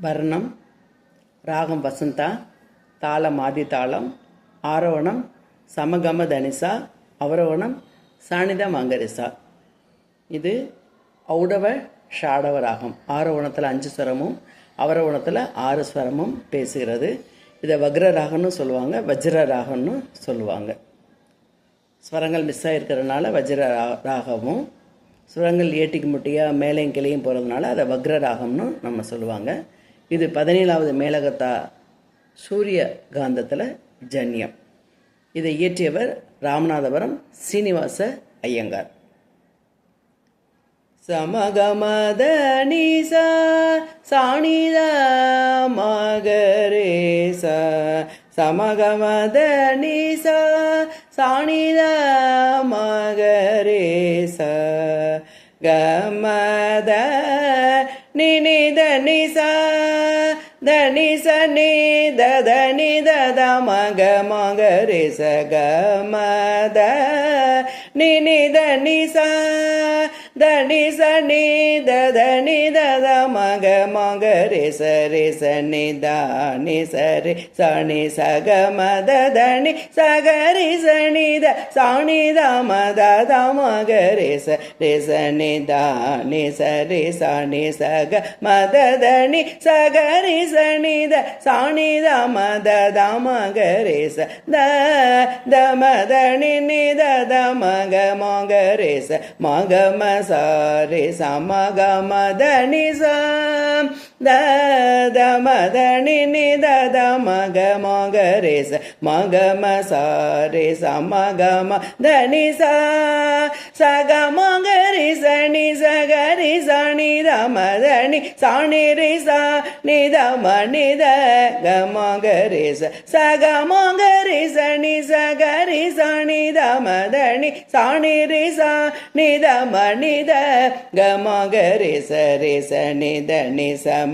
வர்ணம் ராகம் வசந்தா தாளம் ஆதி தாளம் ஆரோவணம் சமகம தனிசா அவரோவணம் சாணித மங்கரிசா. இது ஔடவ ஷாடவ ராகம். ஆரோவணத்தில் அஞ்சு ஸ்வரமும் அவரோவணத்தில் ஆறு ஸ்வரமும் பேசுகிறது. இதை வக்ர ராகம்னு சொல்லுவாங்க வஜ்ர ராகம்னு சொல்லுவாங்க. ஸ்வரங்கள் மிஸ் ஆகிருக்கிறதுனால வஜ்ர ரா- ராகமும் ஸ்வரங்கள் ஏட்டிக்கு முட்டியாக மேலையும் கிளையும் போகிறதுனால அதை வக்ர ராகம்னு நம்ம சொல்லுவாங்க. இது பதினேழாவது மேலகத்தா சூரிய காந்தத்தில் ஜன்யம். இதை இயற்றியவர் ராமநாதபுரம் சீனிவாச ஐயங்கார். சமகமத நீசா சாணித மகரேச. சமகமத நீசா சாணித மகரேச. கமத நினித நிசா தனிச நித தனித மக மகரேச கமத நினித நிசா தனி சனி தனி தத மக மக ரே சரி சனி தானி சரி சனி சக மத தனி சகரி சனி த சாணி த மத த மக ரே ச ரே சனி தானி சரி சனி சக மத தனி சகரி சனி த சாணி த மத த மக ரே ச த த மத நி நி த த மக மக ரே ச மக ம ச ரே ச மக மத நி ச த த மத நி நி த த மக மக ரே ச மக ம ச ரே ச மக ம த நி ச ச க மக ரி ச நி ச க ரி ச நி த ம த நி ச நி ரி ச நி த ம நி த க மக ரே ச ச க மக ரி ச நி ச க ரி ச நி த ம த நி ச நி ரி ச நி த ம நி த க மக ரி ச ரி ச நி த நி ச ம த நி ச ரி நி ச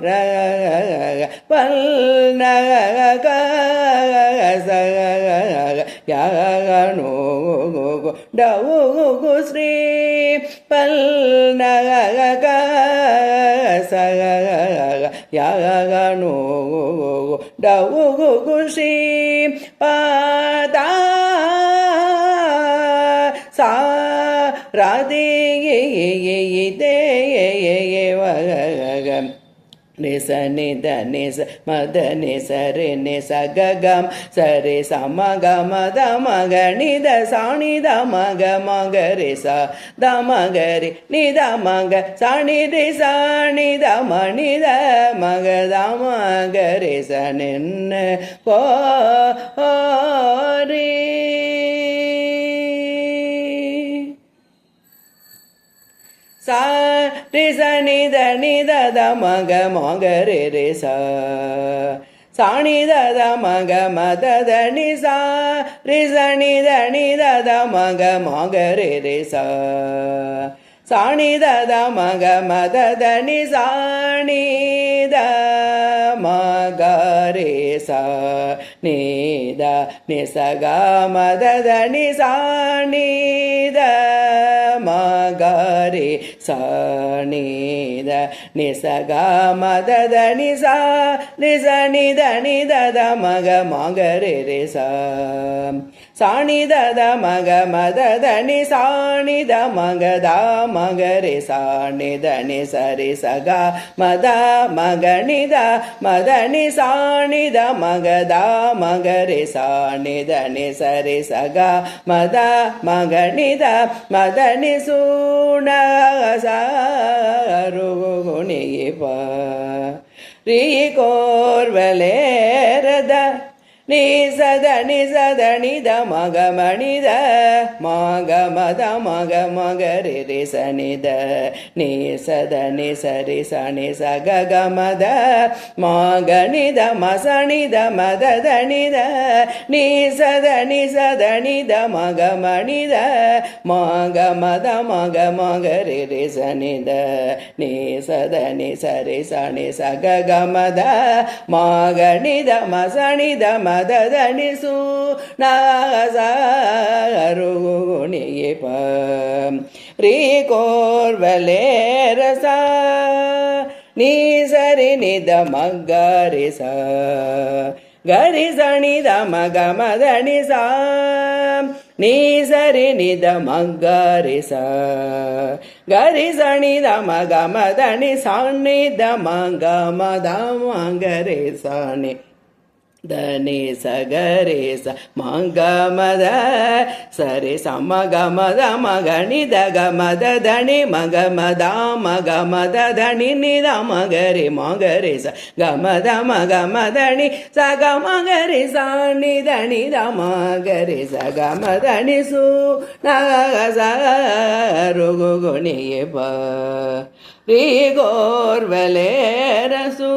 ரக டவு ஸ்ரீ பல் நக யாகனோ டவு ஸ்ரீ பதா சா ராதே தே நிச நித நிச மத நிச ரே நிச ககம். சரே சம க மத மக நித சாணி த மக மக ரே ச த மக ரே நித மக சாணி ரே சாணி த மணி த மக த மக ரே ச நின்ன போ ரே. சா ரி ச நி த த மக மக ரே ரே சா சாணி த மக மத த சா ரி ச நி த த மக மக ரே ரே சா சாணி த த மக மத த நி சாணி த மக ரே சா நி த மத த சாணி த மகரி சனித நிசக மதத நிசா நிச நித நிதத மக மகரி ரிச சாணிதத மக மதத நிசாணித மகத மகரி சாணித நிசரி சக மத மகனித மத நிசாணித மகத மகரி சாணித நிசரி சக மத மகனித மத நிசூண சாருகுணிப்ப ரீ கோர்வலேரத நீ சத நி சத நித மக மணித மாக மத மக மக ரி ரி ச நித நீ சத நி சரி ச நி ச க க மத மாக நித மச நித மத த நித நீ சத நி சத நித மக மணித மாக மத மக மகரி ரி ரி ச நித. நீ சத நி சரி ச நி ச மத மாக நித மச நித மத த நி சு ந ச ரு நி ப ரீ கோர்வலே ரச நீ சரி நித மக ரி ச ಸಣಿ ದ ಮಗ ಮದ ನಿ ಸಾ ನೀ ಸರಿ ನಿ ದ ಮಗ್ಗ ರಿ ಸ ಗರಿ ಸಣಿ ದ ಮಗ ಮದ ನಿ ಸಣಿ ದ ಮಗ ಮದ ಮಗ ರೆ ಸಣಿ ಧನಿ ಸಗರೆ ಸ ಮಗ ಮದ ಸರಿ ಸ ಮಗ ಮದ ಮಗ ನಿ ದ ಗ ಮದ ಧಣಿ ಮಗ ಮದ ಮಗ ಮದ ಧಣಿ ನಿ ದ ಮಗ ರೆ ಮಗ ರೆ ಸ ಗ ಮದ ಮಗ ಮದ ನಿ ಸ ಗ ಮಗ ರೆ ಸ ನಿ ಧಣಿ ದ ಮಗ ರೆ ಸ ಗ ಮದ ನಿ ಸು ನ ಗ ಸ ರು ಗು ಗು ನಿ ಬ ರೀ ಗೋರ್ವಲೆ ರಸೂ